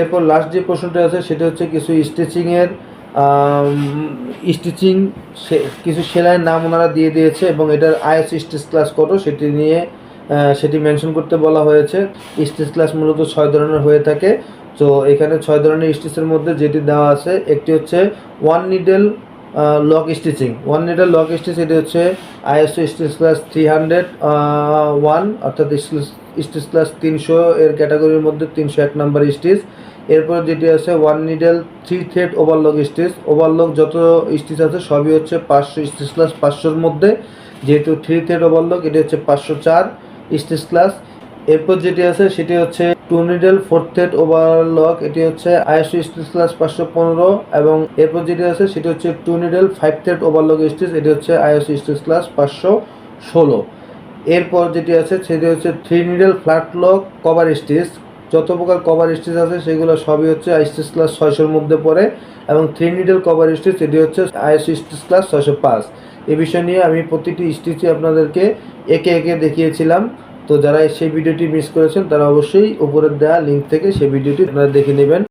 এরপর লাস্ট যে প্রশ্নটা আছে, সেটা হচ্ছে কিছু স্টিচিংয়ের স্টিচিং কিছু সেলাইয়ের নাম ওনারা দিয়ে দিয়েছে এবং এটার আইএস স্টিচ ক্লাস কত সেটি নিয়ে সেটি মেনশন করতে বলা হয়েছে। স্টিচ ক্লাস মূলত ছয় ধরনের হয়ে থাকে। তো এখানে ছয় ধরনের স্টিচের মধ্যে যেটি দেওয়া আছে, একটি হচ্ছে one needle lock stitching one needle lock stitch এটি হচ্ছে ISO stitch class three hundred one অর্থাৎ স্টিচ ক্লাস তিনশো এর ক্যাটাগরির মধ্যে তিনশো এক নাম্বার স্টিচ এরপর যেটি আছে one needle three thread overlock stitch overlock যত স্টিচ আছে, সবই হচ্ছে পাঁচশো স্টিচ ক্লাস পাঁচশোর মধ্যে। যেহেতু থ্রি থ্রেড ওভারলক এটি হচ্ছে পাঁচশো চার স্টিচ ক্লাস এরপর যেটি আছে, সেটি হচ্ছে two needle four thread overlock, এটি হচ্ছে আইএসও স্টিচ ক্লাস পাঁচশো পনেরো এবং এরপর যেটি আছে সেটি হচ্ছে two needle five thread overlock stitch এটি হচ্ছে আইএসও স্টিচ ক্লাস পাঁচশো ষোলো। এরপর যেটি আছে সেটি হচ্ছে three needle flat lock cover stitch যত প্রকার কভার স্টিচ আছে সেগুলো সবই হচ্ছে স্টিচ ক্লাস ছয়শোর মধ্যে পড়ে এবং থ্রি নিডেল কভার স্টিচ এটি হচ্ছে আইএসও স্টিচ ক্লাস ছয়শো পাঁচ। এ বিষয় নিয়ে আমি প্রতিটি স্টিচই আপনাদেরকে একে একে দেখিয়েছিলাম। তো যারা সেই ভিডিওটি মিস করেছেন, তারা অবশ্যই উপরের দেওয়া লিঙ্ক থেকে সেই ভিডিওটি আপনারা দেখে নেবেন।